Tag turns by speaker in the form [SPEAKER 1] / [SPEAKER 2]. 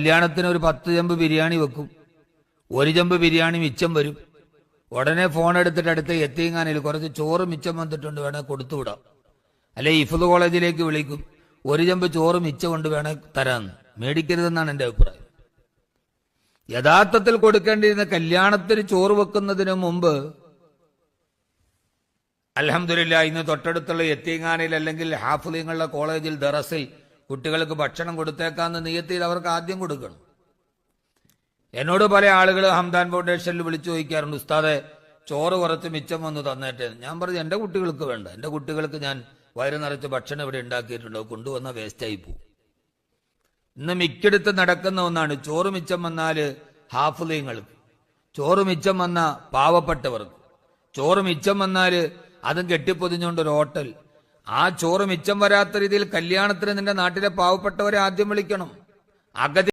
[SPEAKER 1] കല്യാണത്തിന് ഒരു പത്ത് ചെമ്പ് ബിരിയാണി വെക്കും. ഒരു ചെമ്പ് ബിരിയാണി മിച്ചം വരും. ഉടനെ ഫോൺ എടുത്തിട്ട് അടുത്ത എത്തിങ്ങാനിൽ കുറച്ച് ചോറ് മിച്ചം വന്നിട്ടുണ്ട് വേണേൽ കൊടുത്തുവിടാം അല്ലെ ഇഫുദ് കോളേജിലേക്ക് വിളിക്കും. ഒരു ചെമ്പ് ചോറ് മിച്ചം കൊണ്ട് വേണേൽ തരാന്ന് മേടിക്കരുതെന്നാണ് എന്റെ അഭിപ്രായം. യഥാർത്ഥത്തിൽ കൊടുക്കേണ്ടിയിരുന്ന കല്യാണത്തിന് ചോറ് വെക്കുന്നതിന് മുമ്പ് അലഹമില്ല ഇന്ന് തൊട്ടടുത്തുള്ള എത്തിയങ്ങാനിൽ അല്ലെങ്കിൽ ഹാഫുലിങ്ങളുടെ കോളേജിൽ ദറസിൽ കുട്ടികൾക്ക് ഭക്ഷണം കൊടുത്തേക്കാന്ന് നിയത്തിൽ അവർക്ക് ആദ്യം കൊടുക്കണം. എന്നോട് പല ആളുകൾ ഹംദാൻ ഫൗണ്ടേഷനിൽ വിളിച്ചു ചോദിക്കാറുണ്ട് ഉസ്താദെ ചോറ് കുറച്ച് മിച്ചം വന്ന് തന്നേട്ടെ. ഞാൻ പറഞ്ഞു എന്റെ കുട്ടികൾക്ക് വേണ്ട. എന്റെ കുട്ടികൾക്ക് ഞാൻ വയറ് നിറച്ച് ഭക്ഷണം ഇവിടെ ഉണ്ടാക്കിയിട്ടുണ്ടോ. കൊണ്ടുവന്ന വേസ്റ്റായി പോകും. ഇന്ന് മിക്കടുത്ത് നടക്കുന്ന ഒന്നാണ് ചോറ് മിച്ചം വന്നാൽ ഹാഫുലീങ്ങൾക്ക് ചോറ് മിച്ചം വന്ന പാവപ്പെട്ടവർക്ക് ചോറ് മിച്ചം വന്നാൽ അതും കെട്ടിപ്പൊതിഞ്ഞുകൊണ്ട് ഒരു ഹോട്ടൽ ആ ചോറ് മിച്ചം വരാത്ത രീതിയിൽ കല്യാണത്തിന് നിന്റെ നാട്ടിലെ പാവപ്പെട്ടവരെ ആദ്യം വിളിക്കണം. അഗതി